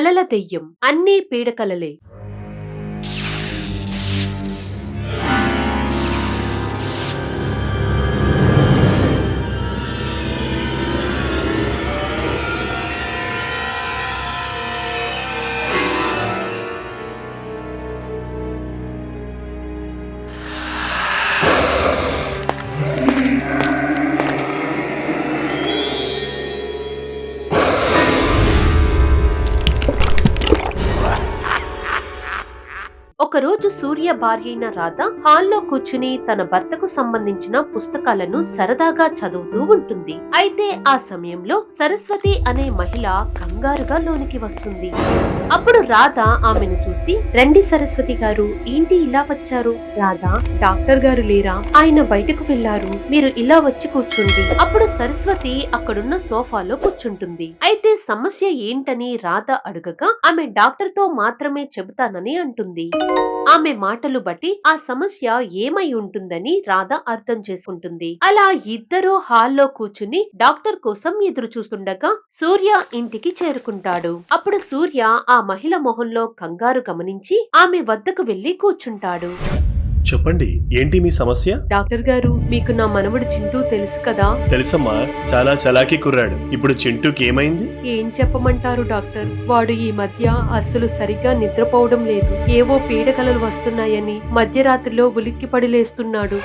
కలల దెయ్యం అన్నీ పీడకలలే ఒకరోజు సూర్య భార్య అయిన రాధ హాల్లో కూర్చుని తన భర్తకు సంబంధించిన పుస్తకాలను సరదాగా చదువుతూ ఉంటుంది. అయితే ఆ సమయంలో సరస్వతి అనే మహిళ కంగారుగా లోనికి వస్తుంది. అప్పుడు రాధ ఆమెను చూసి రండి సరస్వతి గారు ఏంటి ఇలా వచ్చారు? రాధ డాక్టర్ గారు లేరా? ఆయన బయటకు వెళ్ళారు మీరు ఇలా వచ్చి కూర్చుండి. అప్పుడు సరస్వతి అక్కడున్న సోఫాలో కూర్చుంటుంది. అయితే సమస్య ఏంటని రాధ అడగగా ఆమె డాక్టర్తో మాత్రమే చెబుతానని అంటుంది. ఆమె మాటలు బట్టి ఆ సమస్య ఏమై ఉంటుందని రాధ అర్థం చేసుకుంటుంది. అలా ఇద్దరూ హాల్లో కూర్చుని డాక్టర్ కోసం ఎదురు చూస్తుండగా సూర్య ఇంటికి చేరుకుంటాడు. అప్పుడు సూర్య ఆ మహిళ మొహంలో కంగారు గమనించి ఆమె వద్దకు వెళ్ళి కూర్చుంటాడు. చెప్పండి ఏంటి మీ సమస్య? డాక్టర్ గారు మీకు నా మనవడు చింటూ తెలుసు కదా? తెలుసమ్మా చాలా చలాకీ కుర్రాడు. ఇప్పుడు చింటూకి ఏమైంది? ఏం చెప్పమంటారు డాక్టర్? వాడు ఈ మధ్య అస్సలు సరిగ్గా నిద్రపోవడం లేదు. ఏవో పీడకలలు వస్తున్నాయని మధ్యరాత్రిలో ఉలిక్కిపడి లేస్తున్నాడు.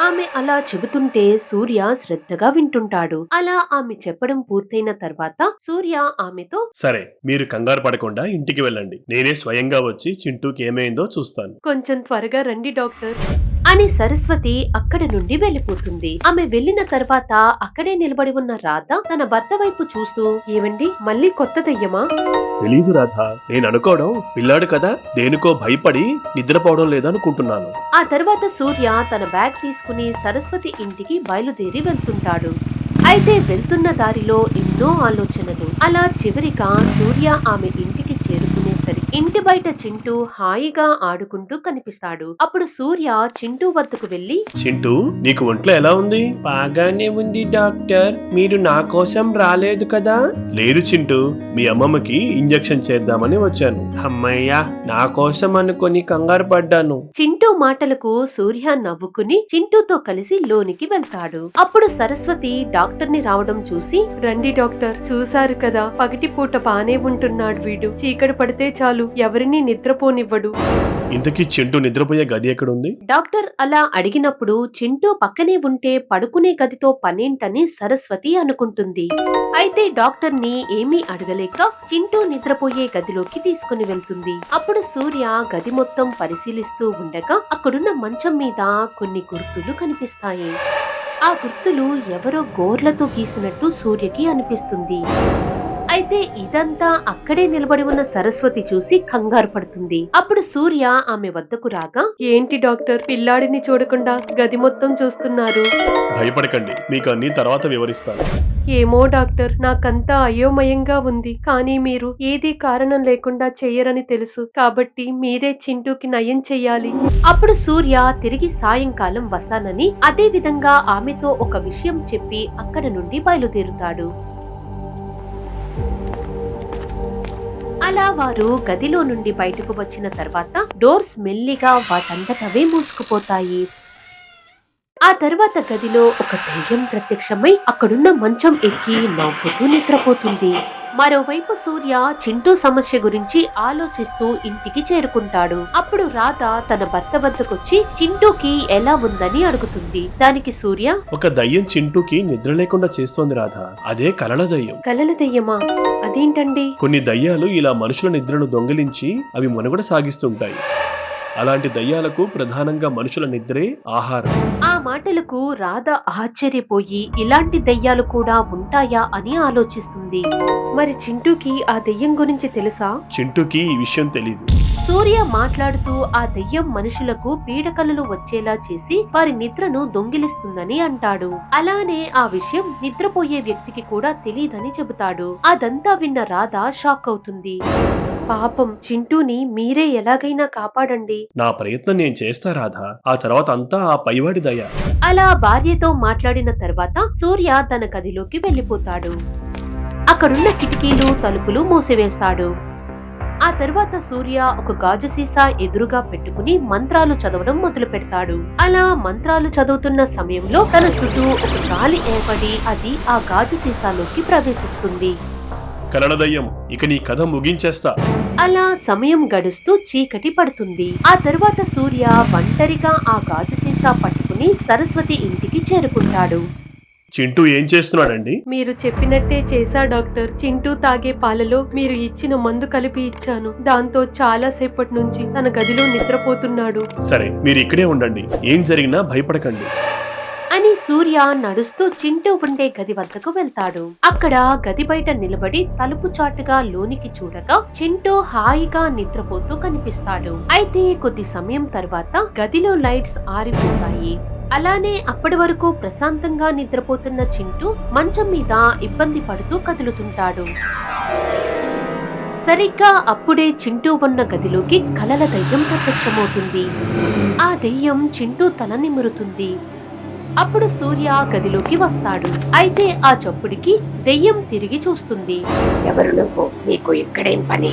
ఆమె అలా చెబుతుంటే సూర్య శ్రద్ధగా వింటుంటాడు. అలా ఆమె చెప్పడం పూర్తయిన తర్వాత సూర్య ఆమెతో సరే మీరు కంగారు పడకుండా ఇంటికి వెళ్ళండి. నేనే స్వయంగా వచ్చి చింటూకి ఏమైందో చూస్తాను. కొంచెం త్వరగా రండి డాక్టర్. అని సరస్వతి అక్కడి నుండి వెళ్ళిపోతుంది. ఆమె వెళ్ళిన తర్వాత అక్కడే నిలబడి ఉన్న రాధ తన భర్త వైపు చూస్తూ ఏవండి మళ్ళీ కొత్త దయ్యమా? తెలీదు రాధా. నేను అనుకోవడం పిల్లాడు కదా దేనికో భయపడి నిద్రపోవడం లేదనుకుంటున్నాను. ఆ తర్వాత సూర్య తన బ్యాగ్ తీసుకుని సరస్వతి ఇంటికి బయలుదేరి వెళ్తుంటాడు. అయితే వెళ్తున్న దారిలో ఎన్నో ఆలోచనలు. అలా చివరిగా సూర్య ఆమె చేరుకునేసరికి ఇంటి బయట చింటూ హాయిగా ఆడుకుంటూ కనిపిస్తాడు. అప్పుడు సూర్య చింటూ వద్దకు వెళ్ళి చింటూ నీకు ఒంట్లో ఎలా ఉంది? బాగానే ఉంది డాక్టర్. మీరు నా కోసం రాలేదు కదా? లేదు చింటూ మీ అమ్మమ్మకి ఇంజెక్షన్ చేద్దామని వచ్చాను. అమ్మయ్యా నా కోసం అనుకొని కంగారు పడ్డాను. చింటూ మాటలకు సూర్య నవ్వుకుని చింటూతో కలిసి లోనికి వెళ్తాడు. అప్పుడు సరస్వతి డాక్టర్ని రావడం చూసి రండి డాక్టర్ చూశారు కదా పగటిపూట బానే ఉంటున్నాడు వీడు. చీకటి పడితే చాలు ఎవరిని నిద్రపోనివ్వడు. ఇంతకీ చింటూ నిద్రపోయే గది ఎక్కడుంది? డాక్టర్ అలా అడిగినప్పుడు చింటూ పక్కనే ఉంటే పడుకునే గదితో పనేంటని సరస్వతి అనుకుంటుంది. అయితే డాక్టర్ని ఏమీ అడగలేక చింటూ నిద్రపోయే గదిలోకి తీసుకుని వెళ్తుంది. అప్పుడు సూర్య గది మొత్తం పరిశీలిస్తూ ఉండగా అక్కడున్న మంచం మీద కొన్ని గుర్తులు కనిపిస్తాయి. ఆ గుర్తులు ఎవరో గోర్లతో గీసినట్టు సూర్యకి అనిపిస్తుంది. అయితే ఇదంతా అక్కడే నిలబడి ఉన్న సరస్వతి చూసి కంగారు పడుతుంది. అప్పుడు సూర్య ఆమె వద్దకు రాగా ఏంటి డాక్టర్? పిల్లాడిని చూడకుండా గది మొత్తం చూస్తున్నారు. భయపడకండి. మీకు అన్ని తర్వాత వివరిస్తాను. ఏమో డాక్టర్ నాకంతా అయోమయంగా ఉంది. కానీ మీరు ఏదీ కారణం లేకుండా చెయ్యరని తెలుసు. కాబట్టి మీరే చింటూకి నయం చెయ్యాలి. అప్పుడు సూర్య తిరిగి సాయంకాలం వస్తానని అదే విధంగా ఆమెతో ఒక విషయం చెప్పి అక్కడ నుండి బయలుదేరుతాడు. అలా వారు గదిలో నుండి బయటకు వచ్చిన తర్వాత డోర్స్ మెల్లిగా వాటంతటవే మూసుకుపోతాయి. ఆ తర్వాత గదిలో ఒక దెయ్యం ప్రత్యక్షమై అక్కడున్న మంచం ఎక్కి నవ్వుతూ నిద్రపోతుంది. మరోవైపు సూర్య చింటూ సమస్య గురించి ఆలోచిస్తూ ఇంటికి చేరుకుంటాడు. అప్పుడు రాధ తన భర్త వద్దకొచ్చి చింటూకి ఎలా ఉందని అడుగుతుంది. దానికి సూర్య ఒక దయ్యం చింటూకి నిద్ర లేకుండా చేస్తోంది రాధా. అదే కలల దయ్యం. కలల దెయ్యమా? అదేంటండి? కొన్ని దయ్యాలు ఇలా మనుషుల నిద్రను దొంగిలించి అవి మనుగడ సాగిస్తుంటాయి. అలాంటి దయ్యాలకు ప్రధానంగా మనుషుల నిద్రే ఆహారం. ఆ మాటలకు రాధ ఆశ్చర్యపోయి ఇలాంటి దెయ్యాలు కూడా ఉంటాయా? అని ఆలోచిస్తుంది. మరి చింటూకి ఆ దెయ్యం గురించి తెలుసా? చింటూకి ఈ విషయం తెలీదు. సూర్య మాట్లాడుతూ ఆ దెయ్యం మనుషులకు పీడకలలు వచ్చేలా చేసి వారి నిద్రను దొంగిలిస్తుందని అంటాడు. అలానే ఆ విషయం నిద్రపోయే వ్యక్తికి కూడా తెలియదని చెబుతాడు. అదంతా విన్న రాధ షాక్ అవుతుంది. పాపం చింటూని మీరే ఎలాగైనా కాపాడండి. నా ప్రయత్నం నేను చేస్తా రాధా. ఆ తర్వాత అంతా ఆ పైవాడి దయ. అలా భార్యతో మాట్లాడిన తర్వాత సూర్య తన గదిలోకి వెళ్ళిపోతాడు. అక్కడున్న కిటికీలు తలుపులు మూసివేస్తాడు. ఆ తర్వాత సూర్య ఒక గాజు సీసా ఎదురుగా పెట్టుకుని మంత్రాలు చదవడం మొదలు పెడతాడు అలా మంత్రాలు చదువుతున్న సమయంలో తన చుట్టూ ఒక గాలి ఏర్పడి అది ఆ గాజు సీసాలోకి ప్రవేశిస్తుంది. కలడదయ్యం ఇక నీ కథ ముగించేస్తా. అలా సమయం గడుస్తూ చీకటి పడుతుంది. ఆ తర్వాత సూర్య ఒంటరిగా ఆ గాజు సీసా పట్టుకుని సరస్వతి ఇంటికి చేరుకుంటాడు. చింటూ ఏం చేస్తున్నాడండి? మీరు చెప్పినట్టే చేశా డాక్టర్. చింటూ తాగే పాలలో మీరు ఇచ్చిన మందు కలిపి ఇచ్చాను. దాంతో చాలా సేపటి నుంచి తన గదిలో నిద్రపోతున్నాడు. సరే మీరు ఇక్కడే ఉండండి. ఏం జరిగినా భయపడకండి. సూర్య నడుస్తూ చింటూ ఉండే గది వద్దకు వెళ్తాడు. అక్కడ గది బయట నిలబడి తలుపు చాటుగా లోనికి చూడగా చింటూ హాయిగా నిద్రపోతూ కనిపిస్తాడు. అయితే కొద్ది సమయం తర్వాత గదిలో లైట్స్ ఆరిపోతాయి. అలానే అప్పటి వరకు ప్రశాంతంగా నిద్రపోతున్న చింటూ మంచం మీద ఇబ్బంది పడుతూ కదులుతుంటాడు. సరిగ్గా అప్పుడే చింటూ ఉన్న గదిలోకి కలల దయ్యం ప్రత్యక్షమవుతుంది. ఆ దెయ్యం చింటూ తల నిమురుతుంది అప్పుడు సూర్య గదిలోకి వస్తాడు. అయితే ఆ చప్పుడికి దెయ్యం తిరిగి చూస్తుంది. ఎవరు నువ్వు? నీకు ఇక్కడేం పని?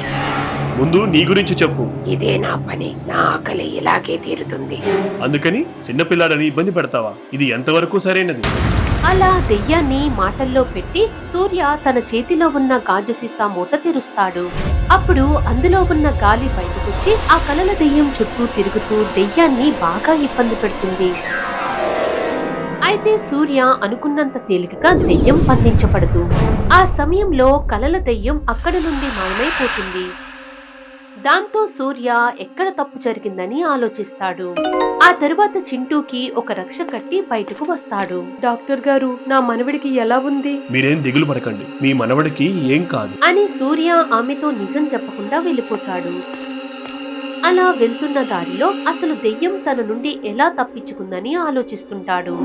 ముందు నీ గురించి చెప్పు. ఇదే నా పని. నా ఆకలి ఇలాగే తీరుతుంది. అందుకని చిన్నపిల్లాడని ఇబ్బంది పెడతావా? ఇది ఎంతవరకు సరైనది? అలా దెయ్యాన్ని మాటల్లో పెట్టి సూర్య తన చేతిలో ఉన్న గాజు సీసా మూత తెరుస్తాడు. అప్పుడు అందులో ఉన్న గాలి బయటకొచ్చి ఆ కలల దెయ్యం చుట్టూ తిరుగుతూ దెయ్యాన్ని బాగా ఇబ్బంది పెడుతుంది. అయితే సూర్య అనుకున్నంత తేలికగా దెయ్యం బంధించబడదు ఆ సమయంలో కలల దెయ్యం అక్కడి నుండి మాయమైపోతుంది. దాంతో సూర్య ఎక్కడ తప్పు జరిగిందని ఆలోచిస్తాడు. ఆ తరువాత చింటూకి ఒక రక్ష కట్టి బయటకు వస్తాడు. డాక్టర్ గారు నా మనవడికి ఎలా ఉంది? మీరేం దిగులు పడకండి. మీ మనవడికి ఏం కాదు. అని సూర్య ఆమెతో నిజం చెప్పకుండా వెళ్ళిపోతాడు. అలా వెళ్తున్న దారిలో అసలు దెయ్యం తన నుండి ఎలా తప్పించుకుందని ఆలోచిస్తుంటాడు.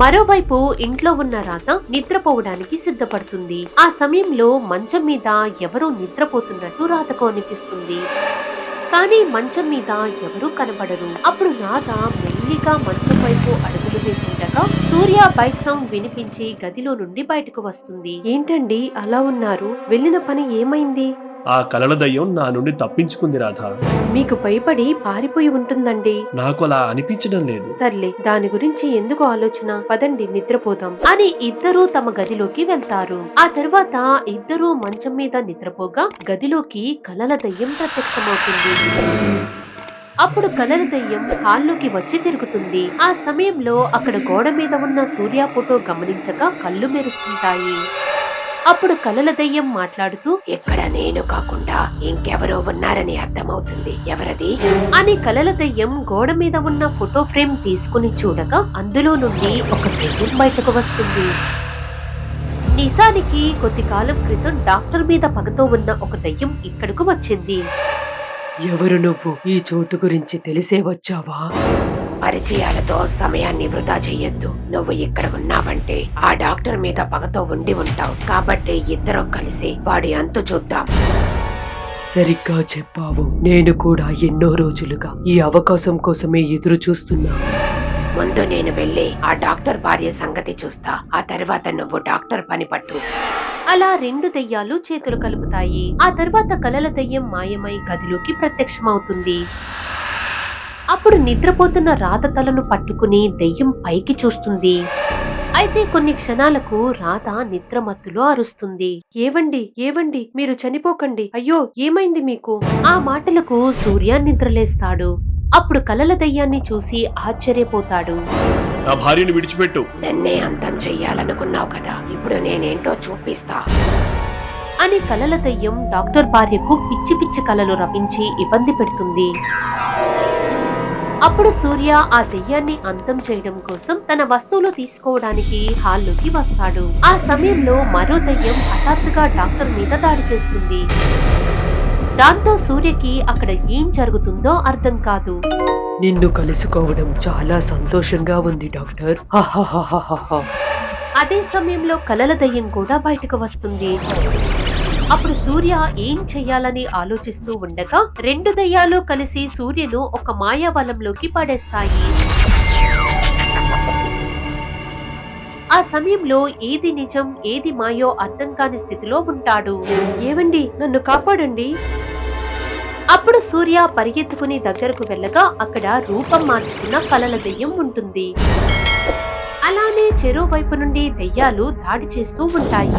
మరోవైపు ఇంట్లో ఉన్న రాత నిద్రపోవడానికి సిద్ధపడుతుంది. ఆ సమయంలో మంచం మీద ఎవరో నిద్రపోతున్నట్టు రాతకు అనిపిస్తుంది. కానీ మంచం మీద ఎవరూ కనబడరు. అప్పుడు రాధ మెల్లిగా మంచం వైపు అడుగులు వేస్తుండగా సూర్య బైక్ సౌండ్ వినిపించి గదిలో నుండి బయటకు వస్తుంది. ఏంటండి అలా ఉన్నారు? వెళ్ళిన పని ఏమైంది? ఆ కలల దయ్యం నా నుండి తప్పించుకుంది రాధా. మీకు భయపడి పారిపోయి ఉంటుందండి. నాకు అలా అనిపించడం లేదు. సర్లే దాని గురించి ఎందుకు ఆలోచన? పదండి నిద్రపోదాం. అని ఇద్దరూ తమ గదిలోకి వెళ్తారు. ఆ తర్వాత ఇద్దరూ మంచం మీద నిద్రపోగా గదిలోకి కలల దయ్యం ప్రత్యక్షమవుతుంది. అప్పుడు కలల దయ్యం హాల్లోకి వచ్చి తిరుగుతుంది. ఆ సమయంలో అక్కడ గోడ మీద ఉన్న సూర్య ఫోటో గమనించక కళ్ళు మెరుస్తుంటాయి. అప్పుడు కలల దయ్యం మాట్లాడుతూ ఇక్కడ నేను కాకుండా ఇంకెవరో ఉన్నారని అర్థమవుతుంది. ఎవరది? అని కలల దయ్యం గోడ మీద ఉన్న ఫోటో ఫ్రేమ్ తీసుకుని చూడగా అందులో నుండి ఒక దయ్యం బయటకు వస్తుంది. నిజానికి కొద్ది కాలం క్రితం డాక్టర్ మీద పగతో ఉన్న ఒక దయ్యం ఇక్కడకు వచ్చింది. ఎవరు నువ్వు? ఈ చోటు గురించి తెలిసే వచ్చావా? పరిచయాలతో సమయాన్ని వృధా చెయ్యొద్దు. నువ్వు ఇక్కడ ఉన్నావంటే ఆ డాక్టర్ మీద పగతో ఉండి ఉంటావు. కాబట్టి ఇద్దరు కలిసి వాడి అంతు చూద్దాం. సరిగ్గా చెప్పావు. నేను కూడా ఎన్నో రోజులుగా ఈ అవకాశం కోసమే ఎదురు చూస్తున్నా. ముందు నేను వెళ్ళి ఆ డాక్టర్ భార్య సంగతి చూస్తా. ఆ తర్వాత నువ్వు డాక్టర్ పని పట్టు. అలా రెండు దెయ్యాలు చేతులు కలుపుతాయి. ఆ తర్వాత కలల దెయ్యం మాయమై గదిలోకి ప్రత్యక్షమవుతుంది. అప్పుడు నిద్రపోతున్న రాధ తలను పట్టుకుని దెయ్యం పైకి చూస్తుంది. అయితే కొన్ని క్షణాలకు రాధ నిద్రమత్తులో అరుస్తుంది. ఏవండి ఏవండి మీరు చనిపోకండి. అయ్యో ఏమైంది మీకు? ఆ మాటలకు సూర్య నిద్రలేస్తాడు. అప్పుడు కలల దయ్యాన్ని చూసి ఆశ్చర్యపోతాడు. నా భార్యను విడిచిపెట్టు. నన్నే అంతం చెయ్యాలనుకున్నావు కదా ఇప్పుడు నేనేంటో చూపిస్తా. అని కలల దయ్యం డాక్టర్ భార్యకు పిచ్చి పిచ్చి కలలు రపించి ఇబ్బంది పెడుతుంది. అప్పుడు సూర్య ఆ దెయ్యాన్ని అంతం చేయడం కోసం తన వస్తువులు తీసుకోవడానికి హాల్లోకి వస్తాడు. ఆ సమయంలో మరో దెయ్యం హఠాత్తుగా డాక్టర్ మీద దాడి చేస్తుంది. దాంతో సూర్యకి అక్కడ ఏం జరుగుతుందో అర్థం కాదు. నిన్ను కలుసుకోవడం చాలా సంతోషంగా ఉంది డాక్టర్. అదే సమయంలో కలల దయ్యం కూడా బయటకు వస్తుంది. అప్పుడు సూర్య ఏం చెయ్యాలని ఆలోచిస్తూ ఉండగా రెండు దయ్యాలు కలిసి సూర్యను ఒక మాయాబలంలోకి పడేస్తాయి. ఆ సమయంలో ఏది నిజం ఏది మాయో అర్థం కాని స్థితిలో ఉంటాడు. ఏవండి? నన్ను కాపాడండి. అప్పుడు సూర్య పరిగెత్తుకుని దగ్గరకు వెళ్ళగా అక్కడ రూపం మార్చుకున్న కలల దెయ్యం ఉంటుంది. అలానే చెరువు వైపు నుండి దెయ్యాలు దాడి చేస్తూ ఉంటాయి.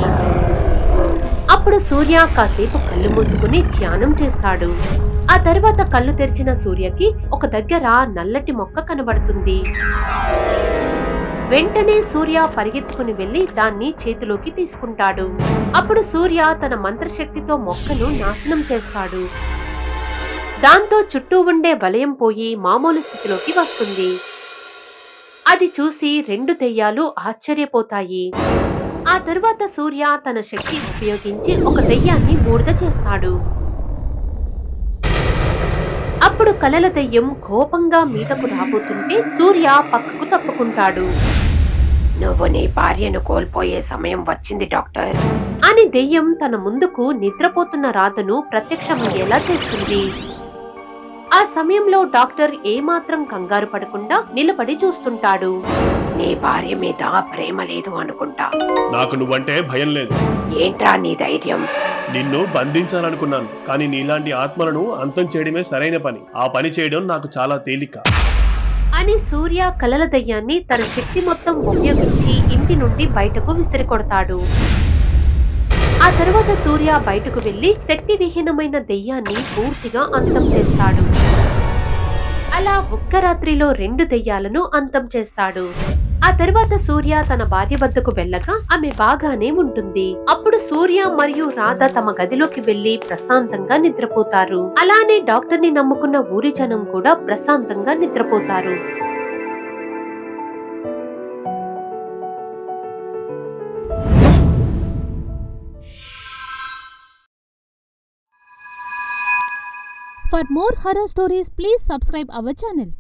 అప్పుడు సూర్య కాసేపు కళ్ళు మూసుకుని ధ్యానం చేస్తాడు. ఆ తర్వాత కళ్ళు తెరిచిన సూర్యకి ఒక దగ్గర నల్లటి మొక్క కనబడుతుంది. వెంటనే సూర్య పరిగెత్తుకుని వెళ్ళి దాన్ని చేతిలోకి తీసుకుంటాడు. అప్పుడు సూర్య తన మంత్రశక్తితో మొక్కను నాశనం చేస్తాడు. దాంతో చుట్టూ ఉండే వలయం పోయి మామూలు స్థితిలోకి వస్తుంది. అది చూసి రెండు దెయ్యాలు ఆశ్చర్యపోతాయి. ఆ తరువాత సూర్య తన శక్తి ఉపయోగించి ఒక దెయ్యాన్ని బూడిద చేస్తాడు. అప్పుడు కలల దెయ్యం కోపంగా మీదకు రాబోతుంటే సూర్య పక్కకు తప్పుకుంటాడు. నువ్వు నీ భార్యను కోల్పోయే సమయం వచ్చింది డాక్టర్. అని దెయ్యం తన ముందుకు నిద్రపోతున్న రాధను ప్రత్యక్షమయ్యేలా చేస్తుంది. ఆ సమయంలో డాక్టర్ ఏమాత్రం కంగారు పడకుండా నిలబడి చూస్తుంటాడు. నీ భార్య మీద ప్రేమ లేదు అనుకుంటా. నాకు నువ్వంటే భయం లేదు. ఏంట్రా నీ ధైర్యం? నిన్ను బంధించాలనుకున్నాను కానీ నీలాంటి ఆత్మలను అంతం చేయడమే సరైన పని. ఆ పని చేయడం నాకు చాలా తేలిక. అని సూర్య కలల దయ్యాన్ని తన శక్తి మొత్తం ఉపయోగించి ఇంటి నుండి బయటకు విసిరికొడతాడు. ఆ తర్వాత సూర్య బయటకు వెళ్ళి శక్తి విహీనమైన దెయ్యాన్ని పూర్తిగా అంతం చేస్తాడు. అలా ఒక్క రాత్రిలో రెండు దెయ్యాలను అంతం చేస్తాడు. ఆ తర్వాత సూర్య తన భార్య వద్దకు వెళ్ళగా ఆమె బాగానే ఉంటుంది. అప్పుడు సూర్య మరియు రాధ తమ గదిలోకి వెళ్ళి ప్రశాంతంగా నిద్రపోతారు. అలానే డాక్టర్ని నమ్ముకున్న ఊరి జనం కూడా ప్రశాంతంగా నిద్రపోతారు. For more horror stories please subscribe our channel